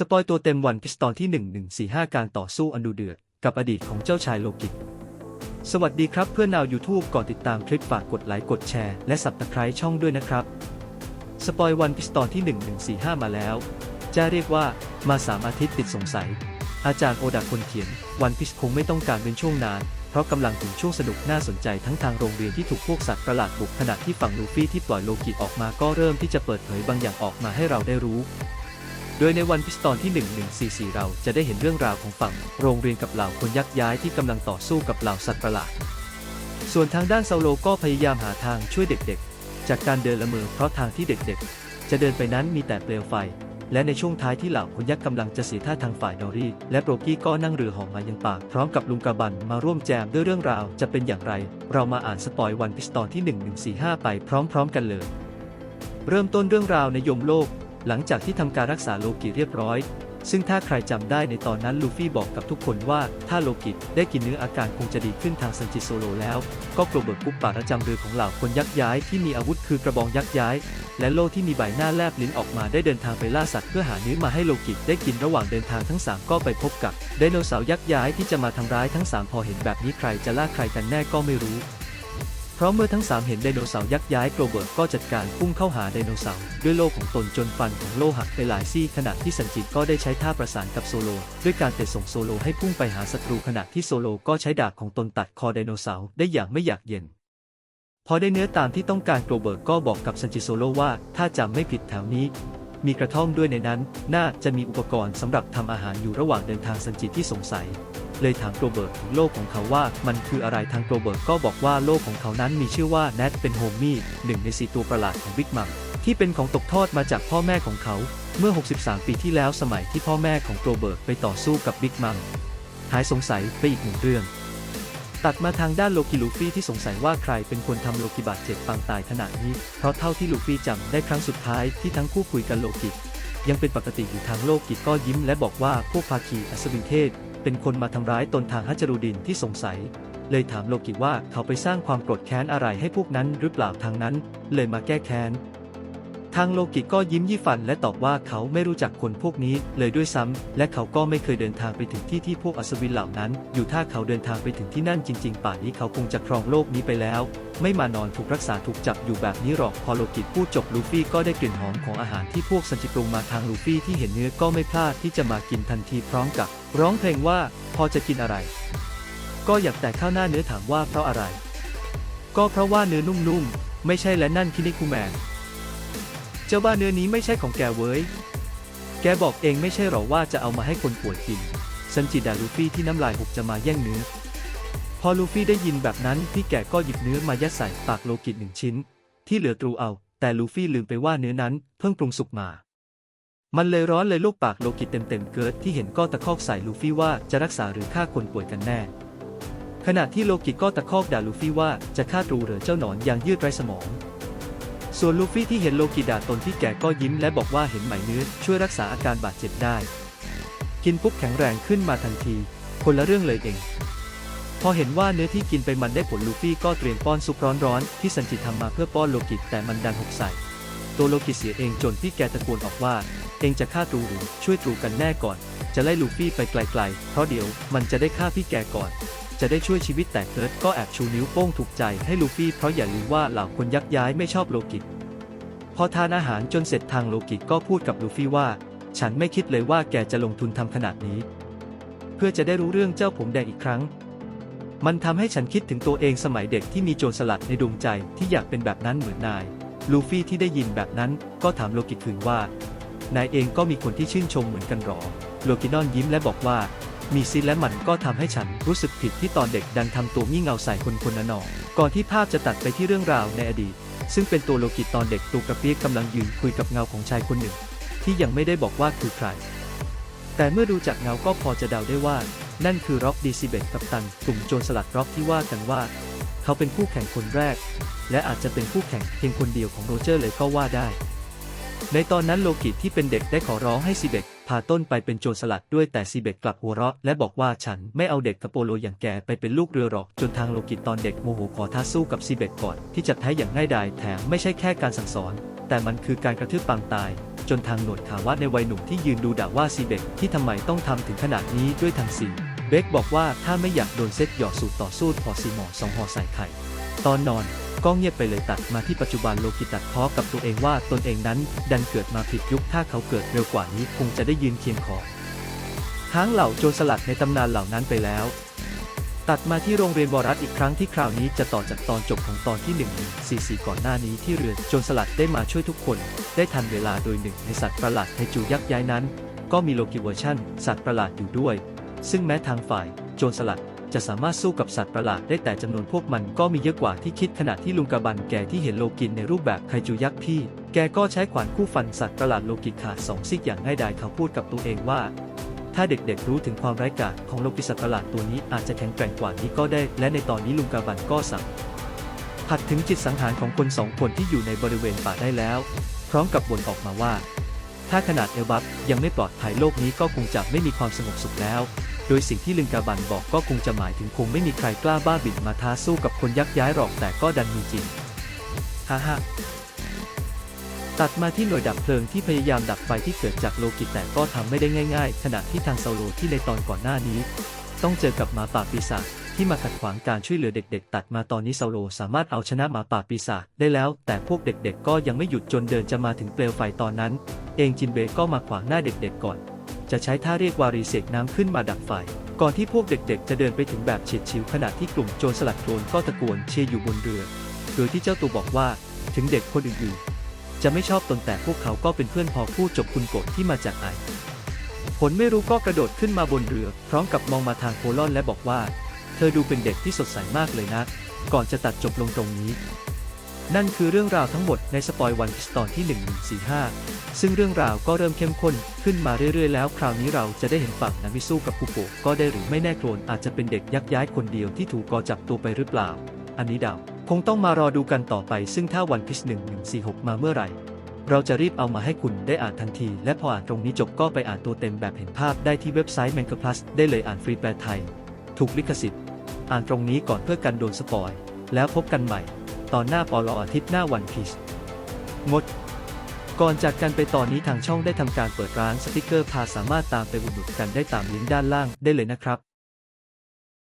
สปอยตัวเต็มวันพิสตอนที่ 1145 การต่อสู้อันดูเดือด กับอดีตของเจ้าชายโลกิต สวัสดีครับเพื่อนนาว YouTube ก่อนติดตามคลิปฝากกดไลค์กดแชร์และสับตะไคร้ช่องด้วยนะครับ สปอยวันพิสตอนที่ 1145 มาแล้ว จะเรียกว่ามาสามอาทิตย์ติดสงสัย อาจารย์โอดาคนเขียน วันพิสคงไม่ต้องการเป็นช่วงนาน เพราะกำลังถึงช่วงสนุกน่าสนใจทั้งทางโรงเรียนที่ถูกพวกสัตว์ประหลาดบุกขณะที่ฝั่งลูฟี่ที่ปล่อยโลกิออกมาก็เริ่มที่จะเปิดเผยบางอย่างออกมาให้เราได้รู้ โดยในวันพิสตอนที่ 1144 เราจะได้เห็นเรื่องราวของฝั่งโรงเรียนกับเหล่าคนยักย้ายที่กำลังต่อสู้กับเหล่าสัตว์ประหลาด ส่วนทางด้านเซาโลก็พยายามหาทางช่วยเด็กๆ จากการเดินละเมอเพราะทางที่เด็กๆ จะเดินไปนั้นมีแต่เปลวไฟ และในช่วงท้ายที่เหล่าคนยักษ์กำลังจะเสียท่าทางฝ่ายดอรี่ และโปรกี้ก็นั่งเรือหอมายังปากพร้อมกับลุงกระบันมาร่วมแจมด้วยเรื่องราวจะเป็นอย่างไร เรามาอ่านสปอยวันพิสตอนที่ 1145 ไปพร้อม ๆ กันเลย เริ่มต้นเรื่องราวในยมโลก หลังจากที่ทำการรักษาโลกิเรียบร้อย ซึ่งถ้าใครจำได้ในตอนนั้นลูฟี่บอกกับทุกคนว่า ถ้าโลกิได้กินเนื้ออาการคงจะดีขึ้นทางซันจิโซโลแล้ว ก็โกรเบิร์ตกุ๊ปป่าประจำเรือของเหล่าคนยักย้ายที่มีอาวุธคือกระบองยักย้าย และโล่ที่มีใบหน้าแลบลิ้นออกมาได้เดินทางไปล่าสัตว์เพื่อหาเนื้อมาให้โลกิได้กินระหว่างเดินทางทั้ง 3 ก็ไปพบกับไดโนเสาร์ยักษ์ย้ายที่จะมาทำร้ายทั้ง 3 พอเห็นแบบนี้ใครจะล่าใครกันแน่ก็ไม่รู้ เพราะเมื่อทั้ง 3 เห็นไดโนเสาร์ยักษ์ย้ายโกรเบิร์ตก็จัดการพุ่งเข้าหาไดโนเสาร์ด้วยโล่ของตนจนฟันของโล่หักไปหลายซี่ขณะที่สันจิก็ได้ใช้ท่าประสานกับโซโล ด้วยการเตะส่งโซโลให้พุ่งไปหาศัตรูขณะที่โซโลก็ใช้ดาบของตนตัดคอไดโนเสาร์ได้อย่างไม่อยากเย็น พอได้เนื้อตามที่ต้องการโกรเบิร์ตก็บอกกับซันจิโซโลว่าถ้าจำไม่ผิดแถวนี้มีกระท่อมด้วยในนั้น น่าจะมีอุปกรณ์สำหรับทำอาหารอยู่ระหว่างเดินทางซันจิที่สงสัย เลยถามโรเบิร์ตถึงโลกของเขาว่ามันคืออะไรทางโรเบิร์ตก็บอกว่าโลกของเขานั้นมีชื่อว่าแนทเป็นโฮมี่หนึ่งในสี่ตัวประหลาดของบิ๊กมัมที่เป็นของตกทอดมาจากพ่อแม่ของเขาเมื่อ 63 ปีที่แล้วสมัยที่พ่อแม่ของโรเบิร์ตไปต่อสู้กับบิ๊กมัมหายสงสัยไปอีกหนึ่งเรื่อง ตัดมาทางด้านโลกิลูฟี่ที่สงสัยว่าใครเป็นคนทำโลกิบาดเจ็บปางตายขนาดนี้ เพราะเท่าที่ลูฟี่จำได้ครั้งสุดท้ายที่ทั้งคู่คุยกันโลกิ ยังเป็นปกติอยู่ทางโลกิก็ยิ้มและบอกว่าพวกภาคีอัศวินเทพเป็นคนมาทำร้ายตนทางฮัจรูดินที่สงสัย เลยถามโลกิว่าเขาไปสร้างความโกรธแค้นอะไรให้พวกนั้นหรือเปล่าทางนั้น เลยมาแก้แค้น ทางโลกิก็ยิ้มยี่ฟันและตอบว่าเขาไม่รู้จักคนพวกนี้เลยด้วยซ้ำและเขาก็ไม่เคยเดินทางไปถึงที่ที่พวกอัศวินเหล่านั้น อยู่ถ้าเขาเดินทางไปถึงที่นั่นจริง ๆ ป่านนี้เขาคงจะครองโลกนี้ไปแล้ว ไม่มานอนถูกรักษาถูกจับอยู่แบบนี้หรอกพอโลกิพูดจบลูฟี่ก็ได้กลิ่นหอมของอาหารที่พวกสันจิปรุงมาทางลูฟี่ที่เห็นเนื้อก็ไม่พลาดที่จะมากินทันทีพร้อมกับ ร้องเพลงว่าพอจะกินอะไร ก็อยากแต่ข้าวหน้าเนื้อถามว่าเพราะอะไร ก็เพราะว่าเนื้อนุ่มๆไม่ใช่และนั่นคินิคูแมน เจ้าบ้าเนื้อนี้ไม่ใช่ของแกเว้ย แกบอกเองไม่ใช่หรอว่าจะเอามาให้คนป่วยกิน ซันจิด่าลูฟี่ที่น้ำลายหกจะมาแย่งเนื้อ พอลูฟี่ได้ยินแบบนั้นพี่แกก็หยิบเนื้อมายัดใส่ปากโลกิตหนึ่งชิ้น ที่เหลือตรูเอา แต่ลูฟี่ลืมไปว่าเนื้อนั้นเพิ่งปรุงสุกมา มันเลยร้อนเลยลูกปากโลกิตเต็มๆเกิดที่เห็นก็ตะคอกใส่ลูฟี่ว่าจะรักษาหรือฆ่าคนป่วยกันแน่ ขณะที่โลกิตก็ตะคอกด่าลูฟี่ว่าจะฆ่าตรูหรือเจ้าหนอนอย่างยืดไรสมอง ส่วนลูฟี่ที่เห็นโลกิด่าตนที่แก่ก็ยิ้มและบอกว่าเห็นไหมเนื้อช่วยรักษาอาการบาดเจ็บได้ กินปุ๊บแข็งแรงขึ้นมาทันที คนละเรื่องเลยเอง พอเห็นว่าเนื้อที่กินไปมันได้ผลลูฟี่ก็เตรียมป้อนซุปร้อนๆที่สันจิทำมาเพื่อป้อนโลกิแต่มันดันหกใส่ตัวโลกิเสียเองจนพี่แกตะโกนออกว่า เองจะฆ่าตรูหรือช่วยตรูกันแน่ก่อน จะไล่ลูฟี่ไปไกลๆ เพราะเดี๋ยวมันจะได้ฆ่าพี่แกก่อน จะได้ช่วยชีวิตแต่เกิร์ดก็แอบชูนิ้วโป้งถูกใจให้ลูฟี่เพราะอย่าลืมว่าเหล่าคนยักย้ายไม่ชอบโลกิพอทานอาหารจนเสร็จทางโลกิก็พูดกับลูฟี่ว่า ฉันไม่คิดเลยว่าแกจะลงทุนทำขนาดนี้ เพื่อจะได้รู้เรื่องเจ้าผมแดงอีกครั้ง มันทำให้ฉันคิดถึงตัวเองสมัยเด็กที่มีโจรสลัดในดวงใจที่อยากเป็นแบบนั้นเหมือนนาย ลูฟี่ที่ได้ยินแบบนั้นก็ถามโลกิคืนว่านายเองก็มีคนที่ชื่นชมเหมือนกันหรอ โลกินอนยิ้มและบอกว่า มีซิและมันก็ทำให้ฉันรู้สึกผิดที่ตอนเด็กดันทำตัวงี่เงาใส่คนคนนั้นหนอก่อนที่ภาพจะตัดไปที่เรื่องราวในอดีต ซึ่งเป็นตัวโลกิตอนเด็กตูกระเปียกกำลังยืนคุยกับเงาของชายคนหนึ่ง ที่ยังไม่ได้บอกว่าคือใคร แต่เมื่อดูจากเงาก็พอจะเดาได้ว่า นั่นคือร็อกดีซิเบตกับตันกลุ่มโจรสลัดร็อกที่ว่ากันว่า เขาเป็นคู่แข่งคนแรก และอาจจะเป็นคู่แข่งเพียงคนเดียวของโรเจอร์เลยก็ว่าได้ ในตอนนั้นโลกิที่เป็นเด็กได้ขอร้องให้ซีเบกพาต้นไปเป็นโจรสลัดด้วยแต่ซีเบกกลับหัวเราะและบอกว่าฉันไม่เอาเด็กกับโปโลอย่างแกไปเป็นลูกเรือหรอกจนทางโลกิตอนเด็กโมโหขอท้าสู้กับซีเบกก่อนที่จะแพ้อย่างง่ายดายแถมไม่ใช่แค่การสั่งสอน แต่มันคือการกระทืบปางตาย จนทางหนวดขาวะในวัยหนุ่มที่ยืนดูด่าว่าซีเบกที่ทำไมต้องทำถึงขนาดนี้ด้วยทางสีเบกบอกว่าถ้าไม่อยากโดนเซตหยอดสูตรต่อสู้พอซีหมอสองห่อใส่ไข่ ตอนนอน ก็เงียบไปเลยตัดมาที่ปัจจุบันโลกิตัดพ้อกับตัวเองว่าตนเองนั้น ดันเกิดมาผิดยุคถ้าเขาเกิดเร็วกว่านี้คงจะได้ยืนเคียงคอค้างเหล่าโจรสลัดในตำนานเหล่านั้นไปแล้ว ตัดมาที่โรงเรียนวรัตอีกครั้งที่คราวนี้จะต่อจากตอนจบของตอนที่1 4 4ก่อนหน้านี้ที่เรือโจรสลัดได้มาช่วยทุกคน ได้ทันเวลาโดยหนึ่งในสัตว์ประหลาดไทจูยักษ์ย้ายนั้น ก็มีโลกิเวอร์ชันสัตว์ประหลาดอยู่ด้วย ซึ่งแม้ทางฝ่าย โจรสลัด จะสามารถสู้กับสัตว์ประหลาดได้แต่จำนวนพวกมันก็มีเยอะกว่าที่คิดขณะที่ลุงกะบันแกที่เห็นโลกินในรูปแบบไคจูยักษ์พี่ แกก็ใช้ขวานคู่ฟันสัตว์ประหลาดโลกิขาดสองซีกอย่างง่ายดายเขาพูดกับตัวเองว่า ถ้าเด็กๆรู้ถึงความไร้ายกาจของโลกิสัตว์ประหลาดตัวนี้อาจจะแข็งแกร่งกว่านี้ก็ได้ และในตอนนี้ลุงกาบันก็สั่งผัดถึงจิตสังหารของคนสองคนที่อยู่ในบริเวณป่าได้แล้ว พร้อมกับบ่นออกมาว่า ถ้าขนาดเอลบัฟยังไม่ปลอดภัยโลกนี้ก็คงจะไม่มีความสงบสุขแล้ว โดยสิ่งที่ลึงกาบันบอกก็คงจะหมายถึงคงไม่มีใครกล้าบ้าบิ่นมาท้าสู้กับคนยักษ์ย้ายหรอกแต่ก็ดันมีจริงฮ่าฮ่าตัดมาที่หน่วยดับเพลิงที่พยายามดับไฟที่เกิดจากโลกิแต่ก็ทำไม่ได้ง่าย ๆ ขณะที่ทางเซาโลที่ในตอนก่อนหน้านี้ ต้องเจอกับหมาป่าปีศาจที่มาขัดขวางการช่วยเหลือเด็ก ๆ ตัดมาตอนนี้เซาโลสามารถเอาชนะหมาป่าปีศาจได้แล้ว แต่พวกเด็ก ๆ ก็ยังไม่หยุดจนเดินจะมาถึงเปลวไฟตอนนั้น เองจินเบก็มาขวางหน้าเด็ก ๆ ก่อน จะใช้ท่าเรียกวารีเสกน้ำขึ้นมาดับไฟ ก่อนที่พวกเด็กๆ จะเดินไปถึงแบบเฉียดฉิวขณะที่กลุ่มโจรสลัดโคลนก็ตะโกนเชียร์อยู่บนเรือ โดยที่เจ้าตัวบอกว่าถึงเด็กคนอื่นๆ จะไม่ชอบตนแต่พวกเขาก็เป็นเพื่อนพอพูดจบคุณโกดที่มาจากไอผลไม่รู้ก็กระโดดขึ้นมาบนเรือ พร้อมกับมองมาทางโคลอนและบอกว่า เธอดูเป็นเด็กที่สดใสมากเลยนะ ก่อนจะตัดจบลงตรงนี้ นั่นคือเรื่องราวทั้งหมดในสปอยวันพิสตอนที่ 1145 ซึ่งเรื่องราวก็เริ่มเข้มข้นขึ้นมาเรื่อยๆ แล้วคราวนี้เราจะได้เห็นฝั่งนามิสู้กับคุโกะก็ได้หรือไม่แน่โครนอาจจะเป็นเด็กยักย้ายคนเดียวที่ถูกกอจับตัวไปหรือเปล่า อันนี้เดาคงต้องมารอดูกันต่อไป ซึ่งถ้าวันพิส1146 มาเมื่อไหร่ เราจะรีบเอามาให้คุณได้อ่านทันที และพออ่านตรงนี้จบก็ไปอ่านตัวเต็มแบบเห็นภาพได้ที่เว็บไซต์ m a n k a Plus ได้เลยอ่านฟรีแปลไทย ถูกลิขสิทธิ์ อ่านตรงนี้ก่อนเพื่อกันโดนสปอย แล้วพบกันใหม่ ตอนหน้าปอลออาทิตย์หน้าวันพีชงด ก่อนจากกันไปตอนนี้ทางช่องได้ทำการเปิดร้านสติกเกอร์พาสามารถตามไปอุดหนุนกันได้ตามลิงก์ด้านล่างได้เลยนะครับ